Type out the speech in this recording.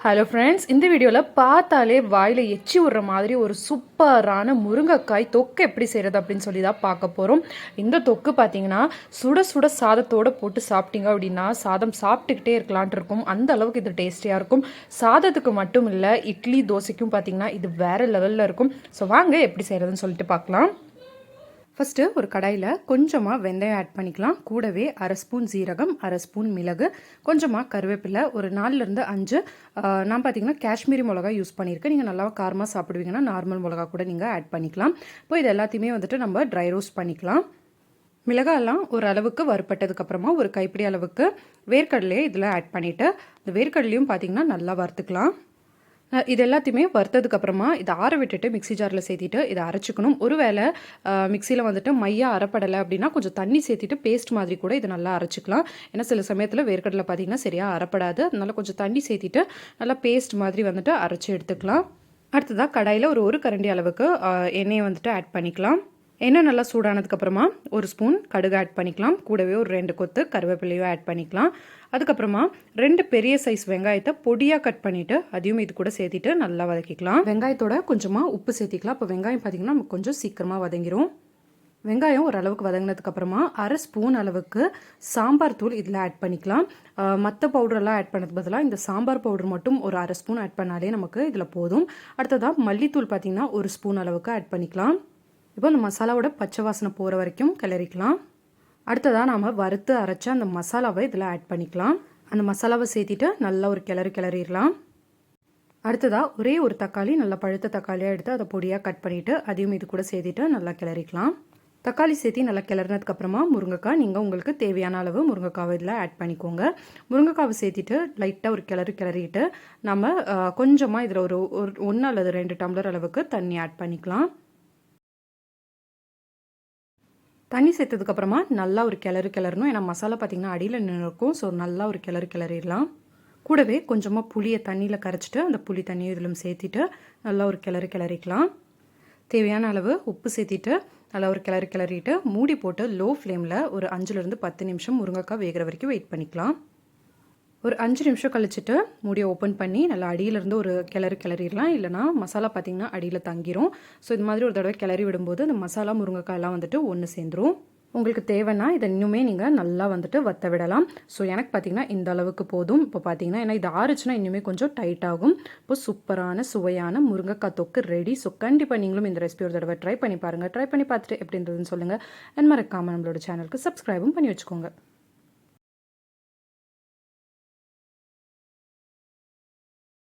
Hello friends இந்த வீடியோவில் பார்த்தாலே வாயில் எச்சி விடுற மாதிரி ஒரு சூப்பரான முருங்கைக்காய் தொக்கு எப்படி செய்கிறது அப்படின்னு சொல்லி தான் பார்க்க போகிறோம் இந்த தொக்கு பார்த்தீங்கன்னா சுட சுட சாதத்தோடு போட்டு சாப்பிட்டீங்க அப்படின்னா சாதம் சாப்பிட்டுக்கிட்டே இருக்கலான்ட்டு இருக்கும். அந்த அளவுக்கு இது டேஸ்டியாக இருக்கும். சாதத்துக்கு மட்டும் இல்லை இட்லி தோசைக்கும் பார்த்தீங்கன்னா இது வேறு லெவலில் இருக்கும். ஸோ வாங்க எப்படி செய்கிறதுன்னு சொல்லிட்டு பார்க்கலாம். ஃபஸ்ட்டு ஒரு கடாயில் கொஞ்சமாக வெந்தயம் ஆட் பண்ணிக்கலாம். கூடவே அரை ஸ்பூன் சீரகம் அரை ஸ்பூன் மிளகு கொஞ்சமாக கருவேப்பிலை ஒரு நாலுலேருந்து அஞ்சு நான் பார்த்தீங்கன்னா காஷ்மீரி மிளகா யூஸ் பண்ணியிருக்கேன். நீங்கள் நல்லா காரமாக சாப்பிடுவீங்கன்னா நார்மல் மிளகா கூட நீங்கள் ஆட் பண்ணிக்கலாம். இப்போ இது எல்லாத்தையுமே வந்துட்டு நம்ம ட்ரை ரோஸ்ட் பண்ணிக்கலாம். மிளகாயெல்லாம் ஒரு அளவுக்கு வறுப்பட்டதுக்கப்புறமா ஒரு கைப்பிடி அளவுக்கு வேர்க்கடலையை இதில் ஆட் பண்ணிவிட்டு இந்த வேர்க்கடலையும் பார்த்தீங்கன்னா நல்லா வறுத்துக்கலாம். இது எல்லாத்தையுமே வறுத்ததுக்கு அப்புறமா இதை ஆற விட்டுட்டு மிக்ஸி ஜாரில் சேர்த்திட்டு இதை அரைச்சிக்கணும். ஒருவேளை மிக்சியில் வந்துட்டு மையா அரைப்படலை அப்படின்னா கொஞ்சம் தண்ணி சேர்த்திட்டு பேஸ்ட் மாதிரி கூட இதை நல்லா அரைச்சிக்கலாம். ஏன்னா சில சமயத்தில் வேர்க்கடலை பார்த்தீங்கன்னா சரியாக அரைப்படாது. அதனால கொஞ்சம் தண்ணி சேர்த்திட்டு நல்லா பேஸ்ட் மாதிரி வந்துட்டு அரைச்சி எடுத்துக்கலாம். அடுத்ததாக கடாயில் ஒரு ஒரு கரண்டி அளவுக்கு எண்ணெயை வந்துட்டு ஆட் பண்ணிக்கலாம். எண்ணெய் நல்லா சூடானதுக்கப்புறமா ஒரு ஸ்பூன் கடுகு ஆட் பண்ணிக்கலாம். கூடவே ஒரு ரெண்டு கொத்து கருவேப்பிலையும் ஆட் பண்ணிக்கலாம். அதுக்கப்புறமா ரெண்டு பெரிய சைஸ் வெங்காயத்தை பொடியாக கட் பண்ணிவிட்டு அதையும் இது கூட சேர்த்திட்டு நல்லா வதக்கிக்கலாம். வெங்காயத்தோட கொஞ்சமாக உப்பு சேர்த்திக்கலாம். இப்போ வெங்காயம் பார்த்தீங்கன்னா நமக்கு கொஞ்சம் சீக்கிரமாக வதங்கிடும் வெங்காயம் ஓரளவுக்கு வதங்கினதுக்கப்புறமா அரை ஸ்பூன் அளவுக்கு சாம்பார் தூள் இதில் ஆட் பண்ணிக்கலாம். மற்ற பவுடரெல்லாம் ஆட் பண்ணதுக்கு பதிலாக இந்த சாம்பார் பவுடர் மட்டும் ஒரு அரை ஸ்பூன் ஆட் பண்ணாலே நமக்கு இதில் போதும். அடுத்ததாக மல்லித்தூள் பார்த்திங்கன்னா ஒரு ஸ்பூன் அளவுக்கு ஆட் பண்ணிக்கலாம். இப்போ அந்த மசாலாவோட பச்சை வாசனை போகிற வரைக்கும் கிளறிக்கலாம். அடுத்ததாக நாம் வறுத்து அரைச்ச அந்த மசாலாவை இதில் ஆட் பண்ணிக்கலாம். அந்த மசாலாவை சேர்த்திட்டு நல்லா ஒரு கிளறு கிளறிடலாம். அடுத்ததாக ஒரே ஒரு தக்காளி நல்லா பழுத்த தக்காளியாக எடுத்து அதை பொடியாக கட் பண்ணிவிட்டு அதையும் இது கூட சேர்த்திட்டு நல்லா கிளறிக்கலாம். தக்காளி சேர்த்தி நல்லா கிளறினதுக்கப்புறமா முருங்கைக்காய் நீங்கள் உங்களுக்கு தேவையான அளவு முருங்கைக்காவை இதில் ஆட் பண்ணிக்கோங்க. முருங்கைக்காவை சேர்த்திட்டு லைட்டாக ஒரு கிளறு கிளறிட்டு நம்ம கொஞ்சமாக இதில் ஒரு ஒரு ஒன்று அல்லது ரெண்டு டம்ளர் அளவுக்கு தண்ணி ஆட் பண்ணிக்கலாம். தண்ணி சேர்த்ததுக்கப்புறமா நல்லா ஒரு கிளறு கிளறணும். ஏன்னா மசாலா பார்த்திங்கன்னா அடியில் நின்று ஸோ நல்லா ஒரு கிளறு கிளறிடலாம். கூடவே கொஞ்சமாக புளியை தண்ணியில் கரைச்சிட்டு அந்த புளி தண்ணியை இதிலும் சேர்த்திட்டு நல்லா ஒரு கிளறு கிளறிக்கலாம். தேவையான அளவு உப்பு சேர்த்திட்டு நல்லா ஒரு கிளறு கிளறிட்டு மூடி போட்டு லோ ஃப்ளேமில் ஒரு அஞ்சுலேருந்து பத்து நிமிஷம் முருங்கைக்காய் வேகிற வரைக்கும் வெயிட் பண்ணிக்கலாம். ஒரு அஞ்சு நிமிஷம் கழிச்சிட்டு மூடியை ஓப்பன் பண்ணி நல்லா அடியிலேருந்து ஒரு கிளறு கிளறிடலாம். இல்லைனா மசாலா பார்த்திங்கன்னா அடியில் தங்கிரும். ஸோ இது மாதிரி ஒரு தடவை கிளறி விடும்போது அந்த மசாலா முருங்கைக்காயெல்லாம் வந்துட்டு ஒன்று சேர்ந்துரும். உங்களுக்கு தேவைன்னா இதை இன்னுமே நீங்கள் நல்லா வந்துட்டு வத்த விடலாம். ஸோ எனக்கு பார்த்தீங்கன்னா இந்த அளவுக்கு போதும். இப்போ பார்த்தீங்கன்னா ஏன்னா இது ஆறுச்சுன்னா இன்னுமே கொஞ்சம் டைட் ஆகும். இப்போ சூப்பரான சுவையான முருங்கைக்காய் தொக்கு ரெடி ஸோ கண்டிப்பாக நீங்களும் இந்த ரெசிபி ஒரு தடவை ட்ரை பண்ணி பாருங்கள் ட்ரை பண்ணி பார்த்துட்டு எப்படி இருந்ததுன்னு சொல்லுங்கள் அண்ட் மறக்காமல் நம்மளோட சேனலுக்கு சப்ஸ்கிரைபும் பண்ணி வச்சுக்கோங்க.